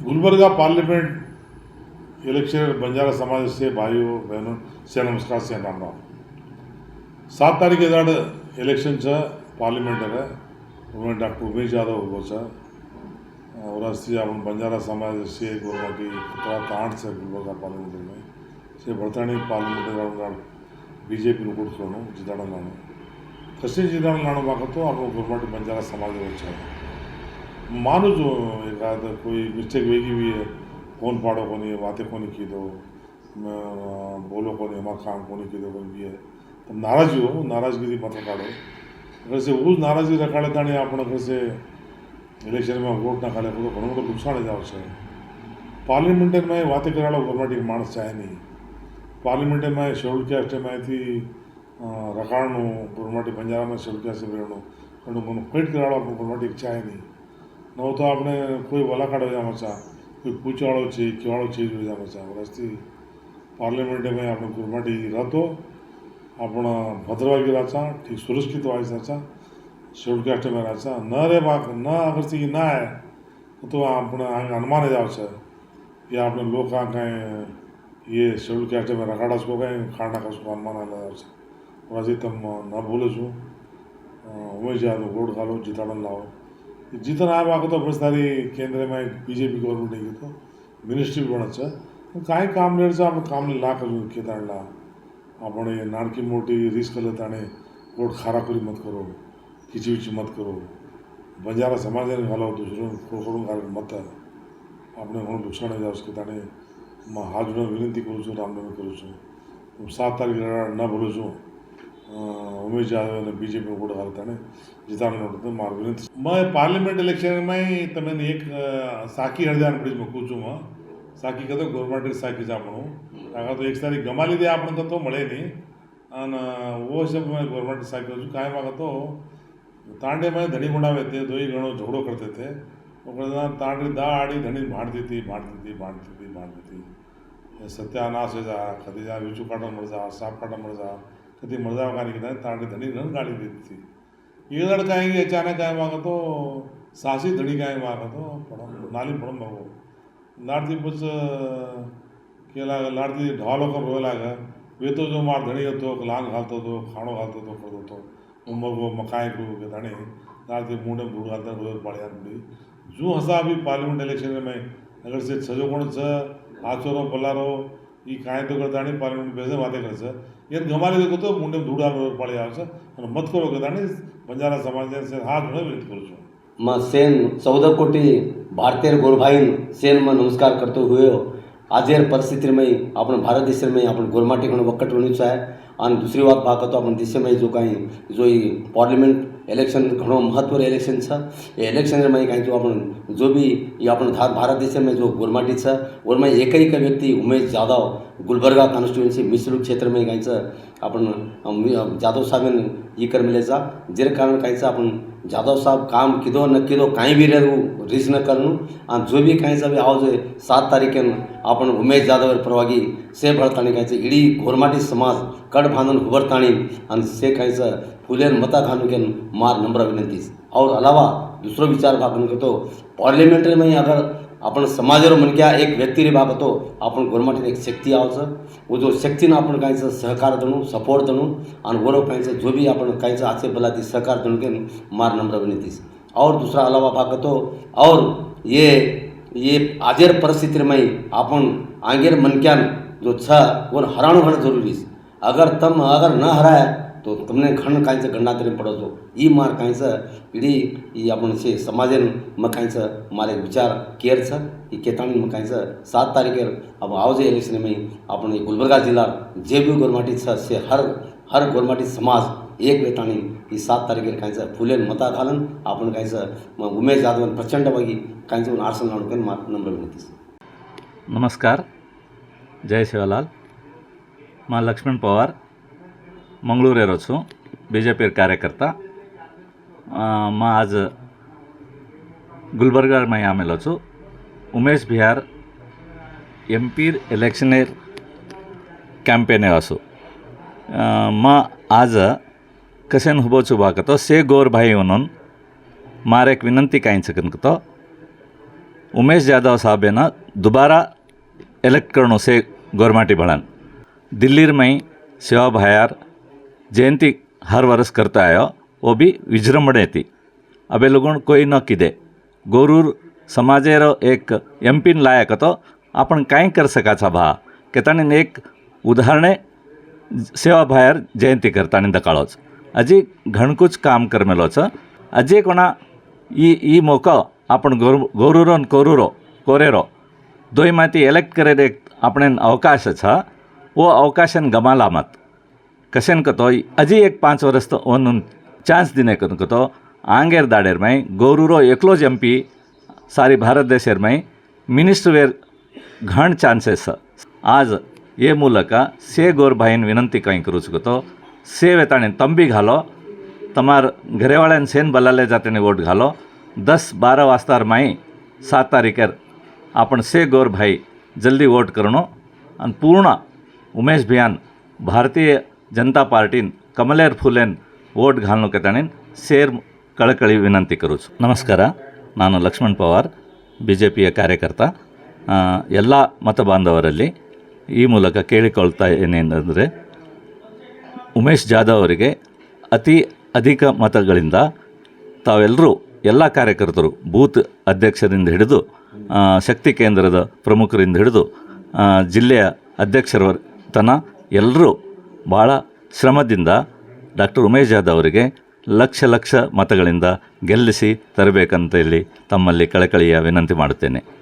Gulbarga parliament election Banjara समाज से भाइयों बहनों से नमस्कार से राम राम सात तारीख के दाड़ इलेक्शन छ पार्लियामेंट है उन्होंने डॉक्टर उमेश यादव हो छ और अस्सी अपन बंजारा समाज से गोलमा की आठ से गुलबर्गा पार्लियामेंट में से भरताणी पार्लियामेंट బీజేపీని కూర్చోను జిద్దాడం కాను ఫస్ట్ జిద్దాడం కాను మాకతో అప్పుడు గవర్నమెంట్ బంజారా సమాజం వచ్చాను માનું છું એકાદ કોઈ મિસ્ટેક વેગી બી હે ફોન પાડો કોની, વાતે કોને કીધો બોલો કોને, એમાં કામ કોને કીધો કોઈ બી તમે નારાજ હો, નારાજગીરી માથે કાઢો કશે એવું જ નારાજગી રખાડે તાણે આપણે કશે ઇલેક્શનમાં વોટ ના ખાલે બધું ઘણું બધું નુકસાન જ આવશે. પાર્લિમેન્ટમાં એ વાતે કરાડો ગવર્મેન્ટ માણસ ચાહે નહીં. પાર્લિમેન્ટમાં શેડ્યુલ કાસ્ટમાંથી રખાણનું, ગવર્મેન્ટ પંજાબમાં શેડ્યુલ કાસ્ટ રહેણું ઘણું ઘણું ક્વિટ કરાડો આપણું ગવર્મેન્ટ ચાહે નહીં. નવો તો આપણે કોઈ વલાકાડ હોઈજા મચા કોઈ પૂછવાળો છે કેવાળો છે જ હોઈજા મચા વરસથી પાર્લિમેન્ટે ભાઈ આપણે કુરમાટી રાતો આપણા ભદ્રવાગી રાચા ઠીક સુરક્ષિત વાઈસ રાચા શેડકાષ્ટ મેં રાચા ન રે પાક ન આગળથી ના આવે તો આપણે હનુમાન જ આવશે એ આપણે લોકો કાંઈ એ શેડ્યુલ કાસ્ટ મેં રખાડા છો કાંઈ ખાંડા ખાશું હનુમાન આવેલા આવશે વરાથી તમે ન ભૂલું છું ઉમેશ યાદવ ગોળ ખાલો જીતાડન લાવો జీతనామాకతో ప్రతిసారి కేంద్రమైన బీజేపీ గవర్నమెంట్ ఎగుతో మినిస్ట్రీ పోనొచ్చా కాయ కామ్రేడ్ సార్ కామ్లే లాకలు ಕೇದಾರಲ್ಲ આપણે નાનકી મોટી રિસ્ક લેતાને કોટ ખારાખોરી મત કરો કિચીવિચી મત કરો બંજારા સમાજને ઘાલાવ દુસરો ખોખોડું ઘાલ મત આપણે ઘણું નુકસાન જાય ઉસકે તાને માં હાજનો વિનંતી કરું છું રામનામી કરું છું સાત તારીખ ન ભૂલું છું उमेश यादव ने बीजेपी वोट डालता है जिताने नोड़ते मार विनती मैं पार्लियामेंट इलेक्शन में ही तमें एक साकी हड़दान पड़ी मैं कूचूँ साकी कहते गवर्नमेंट साकी जापणू ताका तो एक सारी गमाली दे आपण तो मळे नी आणि वो सब मैं गवर्नमेंट साकी हजू कायम आगा तो तांडे में धणी गुंडावे थे दोई घणो झगड़ो करते थे ओकरा तांडे दा आड़ी धणी भांडती थी भांडती थी भांडती थी भांडती थी सत्यानाश है जा खदीजा विचू काटा मर जा साप काटा मर जा कधी मर्दा गाणी घेत नाही ताणी धणी रण गाणी देते येळ काय अचानक काय मागतो साहसी धणी काय मागतो पडम नाली पडून बघू लाडदीपच केला लाडदी ढवा लोक रोवलाग वेतो जो मार धणी येतो लांग घालतो तो खाणो घालतो तो करत होतो मुंबग मकाय गुरु धणे. लाडदी मुंड गुरु घालतात रोज पाळ्यात बी जो हसा बी पार्लिमेंट इलेक्शन मी नगरचे छजो कोण छ आचोरो पलारो એ કાંઈ કરતાની પાર્લામેન્ટ બેસે વાતે કરશે એ ગમાલી તો મુંડે ધૂળા પાળી આવશે અને મત કરો કરતાની બંજારા સમાજને હાથ ઘણો વિરોધ કરું છું. માં સેન ચૌદ કોટી ભારતીય ગોરભાઈન સેનમાં નમસ્કાર કરતો હોયો. આજે પરિસ્થિતિમાં આપણે ભારત દેશમાં આપણે ગોરમાટી ઘણું વખત છે. होणीचं आहे आणि दुसरी बात पाहतो आपण देशामध्ये जो काही जो ही पार्लिमेंट इलेक्शन घणो महत्त्व इलेक्शन छ એ ઇલેક્શનમાં કાંઈ જો आपण जो बी એ आपण धा- भारत देशामध्ये जो गोरमाटी छ ओरमा एकही एक व्यक्ती उमेश जाधव गुलबर्गा कॉन्स्टिट्युएन्सी मिसळू क्षेत्रमध्ये काहीचं आपण जाधव साहेब ही कर मिळायचा. जे कारण काहीचं आपण जाधव साहेब काम किदो न किदो काही बी रेरू रिस न करनु आणि जो बी काहीचा बी आवाज सात तारीखेन आपण उमेश जाधव परवागी से भरताणी काहीचं इडी घोरमाटी समाज कड बांधून उभरताणी आणि से काहीचं फुलेन मता घालून केन मार नम्र विनंतीस. और अलावा दुसरो विचार आपण करतो. पार्लिमेंटरीमध्ये अगर आपण समाजावर म्हणक्या एक व्यक्तीने भाग होतो आपण गोरमाटीने एक शक्ती आवचं व जो शक्तीनं आपण काहीचं सहकार दणू सपोर्ट दणू आणि वरो काहीचं जो बी आपण काहीचं आचे बलाती सहकार दणू के मार नम्र विनंतीस. और दूसरा अलावा भाग होतो और ये ये आजेर परिस्थितीमध्ये आपण आंगेर मनक्यान जो छ वो हराणो हण जरुरी अगर तम अगर न हराय तो कमने खंड काहीचं गंडा तरी पडतो ई मार काहीचं इडी ई आपण शे समाजेन मग काहीचं मारे विचार केअरचं ही केताणी मग काहीचं सात तारखेर आवजे इलेक्शन मी आपण गुलबर्गा जिल्हा जे बी गोरमाटीचं से हर हर गोरमाटी समाज एक वेताणी ही सात तारखेर काहीचं फुलेन मतात घालून आपण काहीचं मग उमेश जाधव प्रचंडवागी काहीचं आरसन लावून मा नम्र विनंती नमस्कार जय शिवलाल मा लक्ष्मण पवार मंगलोर येणार असो बीजेपीर कार्यकर्ता म आज गुलबर्गा मी आम्ही असो उमेश बिहार एम पीर इलेक्शन कॅम्पेन असो म आज कसेन हुबोच उभा करतो से गोर भाई म्हणून मार एक विनंती काही सकन करतो उमेश जाधव साहेब ना दुबारा इलेक्ट करणं से गोरमाटी भळान दिल्लीर मी शिवाभायार जयंती हर वरस करता आयो उहो बि विजृंभणे थी अबे लोगण कोई न किदे गोरूर समाजेरो एक एम पीन लायक तो आपण काय कर सकाचा भा की ताणेन एक उदाहरणे सेवा भायर जयंती करता आनी दकाळोच अजी घणकूच काम करमेलोच अजी कोणा ई ई मोको आपण गोर गोरुरोन कोरुरो कोरेरो दोय माती इलेक्ट करे एक आपणेन अवकाश छ वो अवकाशन गमाला मात ಕಸೇನ್ ಕತೋ ಅಜಿ ಏಕ್ ಪಾಂಚ್ ವರ್ಷದ ಒಂದೊಂದು ಚಾನ್ಸ್ ದಿನ ಕತೋ ಆಂಗೇರ್ ದಾಡೇರ್ ಮೈ ಗೌರೂರೋ ಎಕ್ಲೋಜ್ ಎಂ ಪಿ ಸಾರಿ ಭಾರತ ದೇಶೇರ್ ಮೈ ಮಿನಿಸ್ಟ್ರ್ ವೇರ್ ઘણ ચાન્સેસ આજ એ મુલક સે ગોરભાઈને વિનંતી કંઈ કરું છું તો સે વેતાણે તંબી ઘાલો, તમાર ઘરેવાળાને સેન બલાલે જાતેની વોટ ઘાલો, દસ બાર વાસ્તારમાંય સાત તારીખે આપણ સે ગોરભાઈ જલ્દી વોટ કરણો, અને પૂર્ણ ઉમેશ ભિયાન ભારતીય ಜನತಾ ಪಾರ್ಟಿನ್ ಕಮಲೇರ್ ಫುಲೆನ್ ವೋಟ್ ಘಾಲ್ನುಕೆ ತಾಣಿನ್ ಸೇರ್ ಕಳಕಳಿ ವಿನಂತಿಕರುಸು ನಮಸ್ಕಾರ, ನಾನು ಲಕ್ಷ್ಮಣ್ ಪವಾರ್ ಬಿ ಜೆ ಪಿಯ ಕಾರ್ಯಕರ್ತ ಎಲ್ಲ ಮತ ಬಾಂಧವರಲ್ಲಿ ಈ ಮೂಲಕ ಕೇಳಿಕೊಳ್ತಾ ಏನೇನೆಂದರೆ ಉಮೇಶ್ ಜಾಧವ್ ಅವರಿಗೆ ಅತಿ ಅಧಿಕ ಮತಗಳಿಂದ ತಾವೆಲ್ಲರೂ ಎಲ್ಲ ಕಾರ್ಯಕರ್ತರು ಬೂತ್ ಅಧ್ಯಕ್ಷರಿಂದ ಹಿಡಿದು ಶಕ್ತಿ ಕೇಂದ್ರದ ಪ್ರಮುಖರಿಂದ ಹಿಡಿದು ಜಿಲ್ಲೆಯ ಅಧ್ಯಕ್ಷರ ತನ ಎಲ್ಲರೂ ಭಾಳ ಶ್ರಮದಿಂದ ಡಾಕ್ಟರ್ ಉಮೇಶ್ ಜಾಧವ್ ಅವರಿಗೆ ಲಕ್ಷ ಲಕ್ಷ ಮತಗಳಿಂದ ಗೆಲ್ಲಿಸಿ ತರಬೇಕಂತ ಇಲ್ಲಿ ತಮ್ಮಲ್ಲಿ ಕಳಕಳಿಯ ವಿನಂತಿ ಮಾಡುತ್ತೇನೆ.